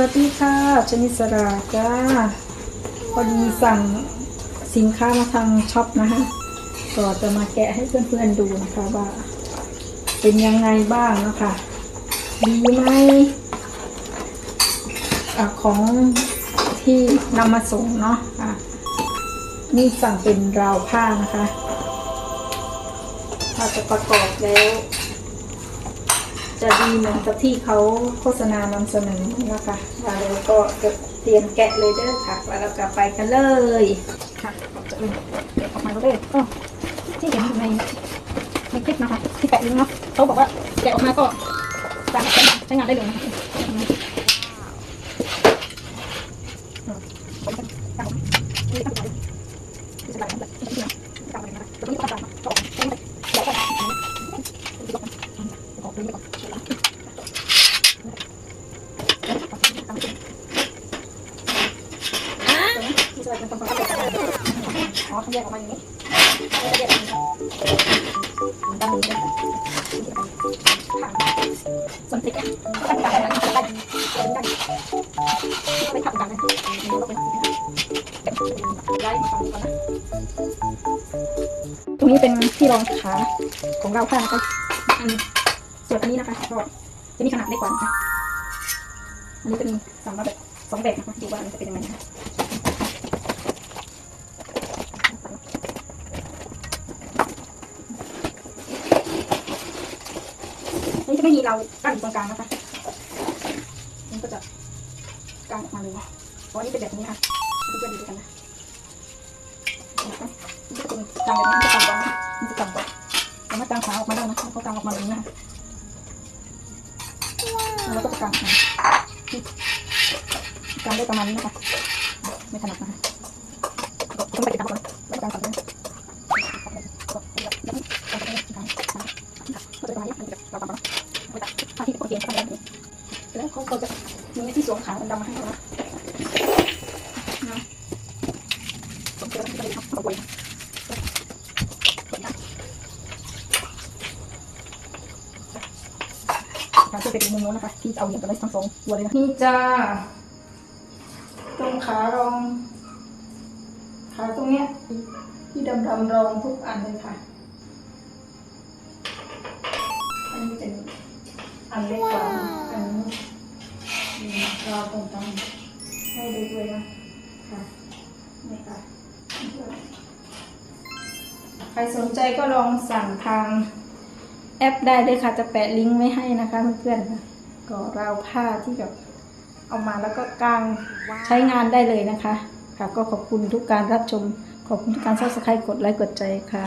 วัสดีค่ะ ชนิสราจ้าพอดีสั่งสินค้ามาทางช็อปนะคะก็จะมาแกะให้เพื่อนๆดูนะคะว่าเป็นยังไงบ้างนะคะดีไหมอของที่นำมาส่งเนาะะนี่สั่งเป็นราวผ้านะคะถ้าจะประกอบแล้ว จะดีเหมือนกับที่เขาโฆษณานำเสนอนะคะว่าเราก็จะเตรียมแกะเลยเด้อค่ะแล้วเราจะไปกันเลยค่ะจะเลยเก็บออกมาเลยก็ที่เห็นอยู่ในในคลิปนะคะที่แปะลิงก์เนาะเขาบอกว่าแกะออกมาก็สามารถใช้งานได้เลยนะคะ อ๋อเขาแยกออกมาอย่างนี้แยกออกมาด้านนี้ค่ะส่วนพริกอะก็ตั้งกลางนะตั้งได้ตั้งได้ไม่ทับกันนะนี่ก็เป็นได้มาฝั่งนี้ก่อนนะตรงนี้เป็นที่รองขาของเราค่ะนะคะอันส่วนอันนี้นะคะก็จะมีขนาดเล็กกว่านะคะอันนี้จะมีสองแบบสองแบบนะคะดูว่ามันจะเป็นยังไงนะคะ อันนี้จะ ไม่มีเรากั้นอยู่ตรงกลางนะคะมันก็จะกางออกมาเลยเพราะอันนี้เป็นแบบนี้ค่ะเพื่อนๆดูด้วยกันนะนะคะนี่จะเป็นกางแบบนี้จะกางไว้นะคะนี่จะกางไว้สามารถกางขาออกมาได้นะคะเขากางออกมาแบบนี้นะแล้วก็จะกางขานี่กางได้ประมาณนี้นะคะไม่ถนัดนะคะต้องไปติดตามก่อนแล้วกางก่อนนะก็จะประมาณนี้เรากางก่อน ผ้า ที่เขาเขียนข้าไปแบบนี้แล้วเขาก็จะมีที่สวมขาดำมาให้เรานะสวมเสื้ก็จะเอาไว้การช่วยเป็นมุมโน้นนะคะที่จะเอาเหยียบกันได้ทั้งสองตัวเลยนะนี่จ้าตรงขารองขาตรงเนี้ยที่ดำๆรองทุกอันเลยค่ะ อันเล็กกว่าอันนี้เราตรงกลางให้ดูด้วยนะค่ะนี่ค่ะใครสนใจก็ลองสั่งทางแอปได้เลยค่ะ จะแปะลิงก์ไว้ให้นะคะเพื่อนๆค่ะก็ราวผ้าที่แบบเอามาแล้วก็กางใช้งานได้เลยนะคะ ค่ะก็ขอบคุณทุกการรับชม ขอบคุณทุกการซับสไครต์กดไลค์กดใจค่ะ